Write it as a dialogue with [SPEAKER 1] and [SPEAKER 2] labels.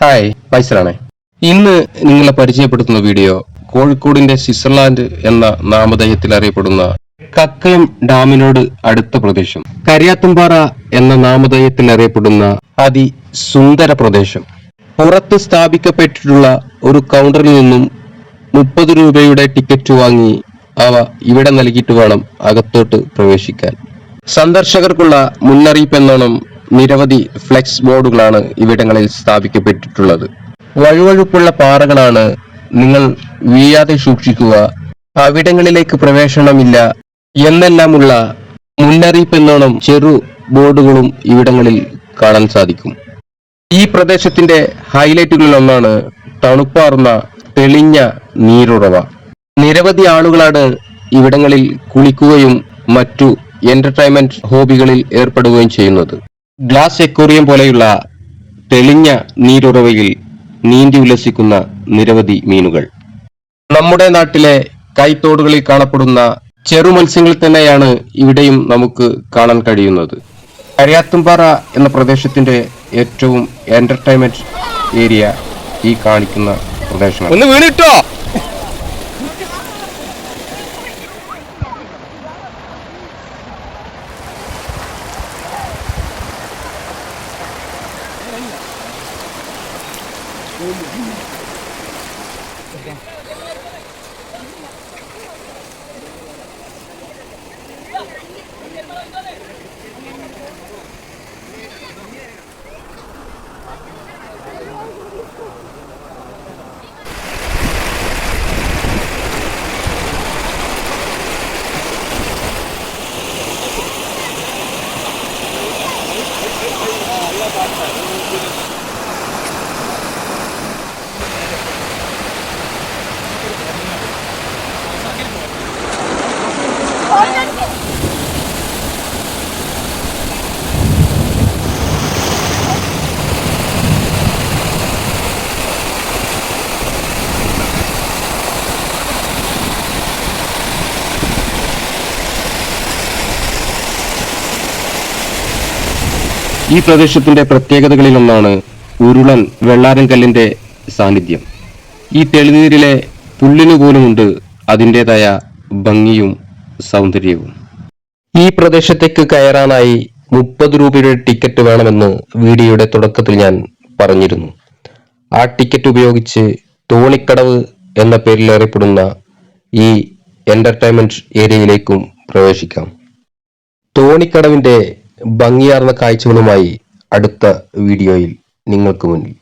[SPEAKER 1] Hi ഫൈസലാണേ ഇന്ന് നിങ്ങളെ പരിചയപ്പെടുത്തുന്ന വീഡിയോ കോഴിക്കോടിന്റെ സ്വിറ്റ്സർലാൻഡ് എന്ന നാമധേയത്തിൽ അറിയപ്പെടുന്ന കക്കയം ഡാമിനോട് അടുത്ത പ്രദേശം. കരിയാത്തുംപാറ എന്ന നാമധേയത്തിൽ അറിയപ്പെടുന്ന അതിസുന്ദര പ്രദേശം. പുറത്ത് സ്ഥാപിക്കപ്പെട്ടിട്ടുള്ള ഒരു കൗണ്ടറിൽ നിന്നും മുപ്പത് രൂപയുടെ ടിക്കറ്റ് വാങ്ങി അവ ഇവിടെ നൽകിയിട്ട് വേണം അകത്തോട്ട് പ്രവേശിക്കാൻ. സന്ദർശകർക്കുള്ള മുന്നറിയിപ്പ് എന്നോണം നിരവധി ഫ്ലെക്സ് ബോർഡുകളാണ് ഇവിടങ്ങളിൽ സ്ഥാപിക്കപ്പെട്ടിട്ടുള്ളത്. വഴുവഴുപ്പുള്ള പാറകളാണ് നിങ്ങൾ വീഴാതെ സൂക്ഷിക്കുക. അവിടങ്ങളിലേക്ക് പ്രവേശനമില്ല എന്നെല്ലാമുള്ള മുന്നറിയിപ്പ് എന്നോണം ചെറു ബോർഡുകളും ഇവിടങ്ങളിൽ കാണാൻ സാധിക്കും. ഈ പ്രദേശത്തിന്റെ ഹൈലൈറ്റുകളിൽ ഒന്നാണ് തണുപ്പാർന്ന തെളിഞ്ഞ നീരുറവ. നിരവധി ആളുകളാണ് ഇവിടങ്ങളിൽ കുളിക്കുകയും മറ്റു എന്റർടൈൻമെന്റ് ഹോബികളിൽ ഏർപ്പെടുകയും ചെയ്യുന്നത്. ഗ്ലാസ് എക്കോറിയം പോലെയുള്ള തെളിഞ്ഞ നീരുറവയിൽ നീന്തി ഉല്ലസിക്കുന്ന നിരവധി മീനുകൾ. നമ്മുടെ നാട്ടിലെ കൈത്തോടുകളിൽ കാണപ്പെടുന്ന ചെറു മത്സ്യങ്ങൾ തന്നെയാണ് ഇവിടെയും നമുക്ക് കാണാൻ കഴിയുന്നത്. കരിയാത്തുംപാറ എന്ന പ്രദേശത്തിന്റെ ഏറ്റവും എന്റർടൈൻമെന്റ് ഏരിയ ഈ കാണിക്കുന്ന പ്രദേശമാണ്.
[SPEAKER 2] Olho. Tá
[SPEAKER 1] ഈ പ്രദേശത്തിന്റെ പ്രത്യേകതകളിൽ ഒന്നാണ് ഉരുളൻ വെള്ളാരൻ കല്ലിന്റെ സാന്നിധ്യം. ഈ തെളിനീരിലെ പുല്ലിനു പോലുമുണ്ട് അതിന്റെതായ ഭംഗിയും സൗന്ദര്യവും. ഈ പ്രദേശത്തേക്ക് കയറാനായി മുപ്പത് രൂപയുടെ ടിക്കറ്റ് വേണമെന്ന് വീഡിയോയുടെ തുടക്കത്തിൽ ഞാൻ പറഞ്ഞിരുന്നു. ആ ടിക്കറ്റ് ഉപയോഗിച്ച് തോണിക്കടവ് എന്ന പേരിൽ അറിയപ്പെടുന്ന ഈ എന്റർടൈൻമെന്റ് ഏരിയയിലേക്കും പ്രവേശിക്കാം. തോണിക്കടവിന്റെ ഭംഗിയാർന്ന കാഴ്ചകളുമായി അടുത്ത വീഡിയോയിൽ നിങ്ങൾക്ക് മുന്നിൽ